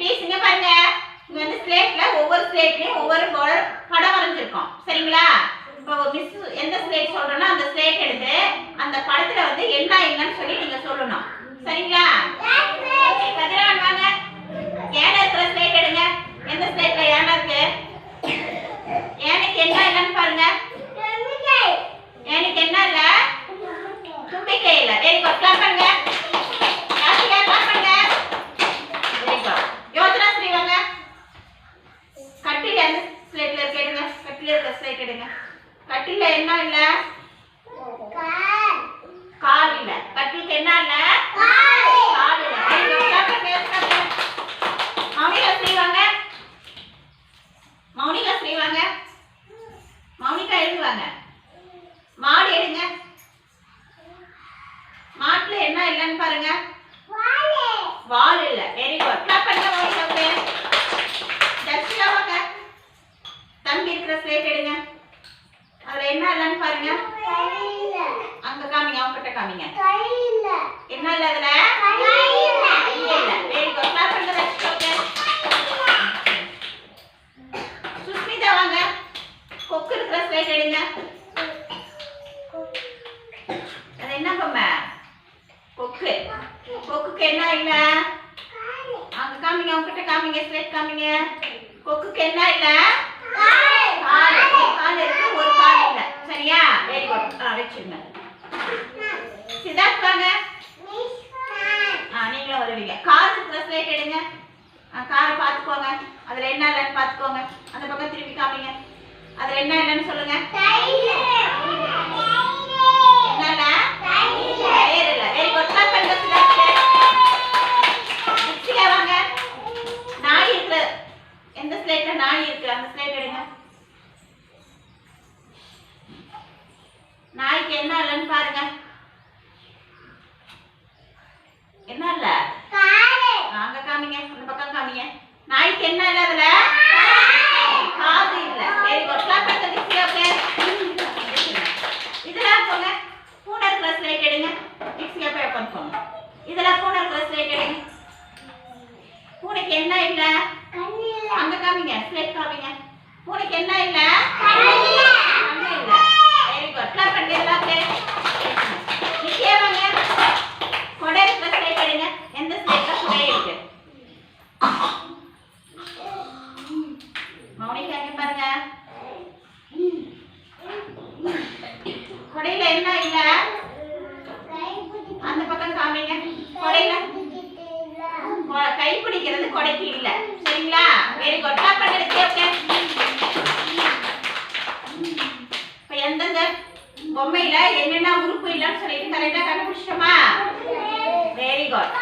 குட்டீஸ் இங்க பாருங்க. இங்க வந்து ஸ்லேட்ல ஒவ்வொரு ஸ்லேட்லயும் ஒவ்வொரு படம் வரைஞ்சிருக்கோம். சரிங்களா? இப்போ மிஸ் எந்த ஸ்லேட் சொல்றோம்னா அந்த ஸ்லேட் எடுத்து அந்த படத்துல வந்து என்ன என்னன்னு சொல்லி நீங்க சொல்லணும். சரிங்களா கதிரவன் வாங்க ஏன இருக்கிற ஸ்லேட் எடுங்க எந்த ஸ்லேட்ல ஏன இருக்கு ஏனுக்கு என்ன இல்லைன்னு பாருங்க ஏனுக்கு என்ன இல்ல தும்பிக்கை இல்ல வெரி குட் கிளாப் பண்ணுங்க யாசிகா கிளாப் பண்ணுங்க வெரி குட் யோசனா ஸ்ரீ வாங்க கட்டில எந்த ஸ்லேட்ல இருக்கு எடுங்க கட்டில இருக்க ஸ்லேட் எடுங்க கட்டில என்ன இல்ல? கால் இல்ல. கட்டிலுக்கு என்ன இல்ல? பண்ணுங்க. மௌனிகா ஸ்ரீ வாங்க. மௌனிகா ஸ்ரீ வாங்க. மௌனிகா எழுந்து வாங்க. மாடு எடுங்க. மாட்டுல என்ன இல்லைன்னு பாருங்க. வால் இல்ல. வெரி குட் கிளாப் பண்ணுங்க மௌனிகாவுக்கு தர்ஷிகா வாங்க தம்பி இருக்கிற ஸ்லேட் எடுங்க அதுல என்ன அங்க காமிங்க அவங்க கிட்ட காமிங்க என்ன இல்ல அதுல? சுஸ்மிதா வாங்க. கொக்கு இருக்கிற ஸ்லேட் எடுங்க. அது என்ன பொம்மை? கொக்கு. கொக்குக்கு என்ன இல்ல? அங்க காமிங்க உங்ககிட்ட காமிங்க ஸ்லேட் காமிங்க. கொக்குக்கு என்ன இல்ல? சின்ன ஆ வாங்க ஆ நீங்களும் வருவீங்க. கார் இருக்கிற ஸ்லேட் எடுங்க. ஆ காரை பார்த்துக்கோங்க. அதுல என்ன இல்லைன்னு பார்த்துக்கோங்க. அந்த பக்கம் திருப்பி காமிங்க. அதுல என்ன இல்லைன்னு சொல்லுங்க. என்ன வாங்க எந்த ஸ்லேட்ல நாய் இருக்கு? அந்த ஸ்லேட் எடுங்க. நாய்க்கு என்ன இல்லைன்னு பாருங்க. என்ன இல்ல? அங்க காமிங்க அந்த பக்கம் காமிங்க. நாய்க்கு என்ன இல்ல அதுல? காது இல்ல. வெரி குட் கிளாப் இதெல்லாம் போங்க. பூனை இருக்கிற ஸ்லேட் எடுங்க. மிக்ஸியா போய் உட்காந்துக்கோங்க இதெல்லாம் பூனை இருக்கிற ஸ்லேட் எடுங்க. பூனைக்கு என்ன இல்ல? அங்க காமிங்க ஸ்லேட் காமிங்க பூனைக்கு என்ன இல்ல கண்ணு இல்ல வெரி குட் கிளாப் பண்ணுங்க எல்லாத்தையும் நிச்சய வாங்க கொடை இருக்கிற ஸ்லேட் எடுங்க எந்த ஸ்லேட்ல கொடை இருக்கு மௌனிகா இங்க பாருங்க கொடையில என்ன இல்ல? அந்த பக்கம் காமிங்க. கொடையில? கை பிடிக்கிறது கொடைக்கு இல்ல. சரிங்களா? வெரி குட் கிளாப் எடுத்து ஓகே இப்ப எந்தெந்த பொம்மையில என்னென்ன உறுப்பு இல்லைன்னு சொல்லிட்டு கரெக்டா கண்டுபிடிச்சிட்டோமா? Very good